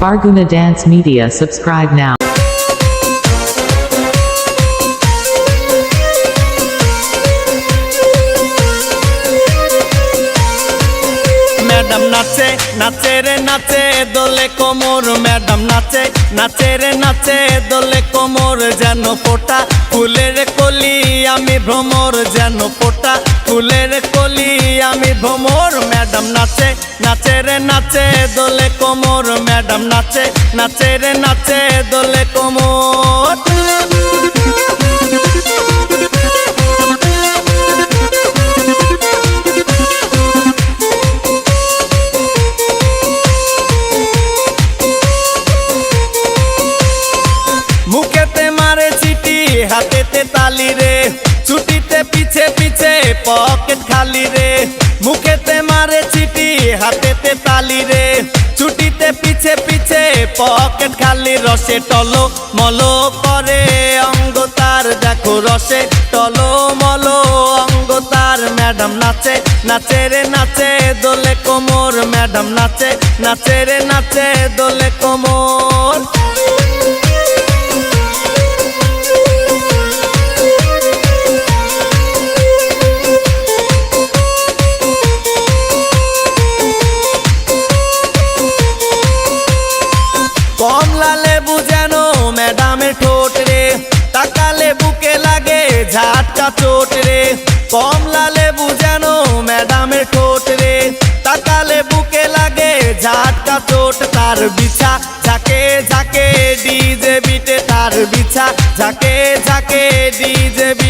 Farguna Dance Media, subscribe now. Madam নাচে নাচে রে নাচে, দোলে কোমর। ম্যাডাম নাচে নাচে রে নাচে, দোলে কোমর যেন ফোটা। ফুলের কলি আমি ভ্রমর যেন ফোটা। ফুলের কলি আমি ভ্রমর নাচে নাচে রে নাচে, দোলে কোমর, ম্যাডাম নাচে নাচে রে নাচে, দোলে কোমর। মুখেতে মারে চিটি হাতেতে তালি রে, ছুটিতে পিছে পিছে পকেট হাতেতে তালি রে। ছুটিতে পিছে পিছে পকেট খালি রসে টলো মলো করে অঙ্গ তার দেখো রসে টলো মলো। অঙ্গ তার ম্যাডাম নাচে নাচে রে নাচে দোলে কোমর। ম্যাডাম নাচে নাচে রে নাচে দোলে কোমর। কমলা লেবু যেন ম্যাডামে ঠোঁট রে। তাকালে বুকে লাগে ঝাটকা চোট রে। কমলা লেবু যেন ম্যাডামে ঠোঁট রে। তাকালে বুকে লাগে ঝাটকা চোট, তার বিছা ঝাঁকে ঝাঁকে, ডিজে বিটে তার বিছা ঝাঁকে ঝাঁকে, ডিজে বিটে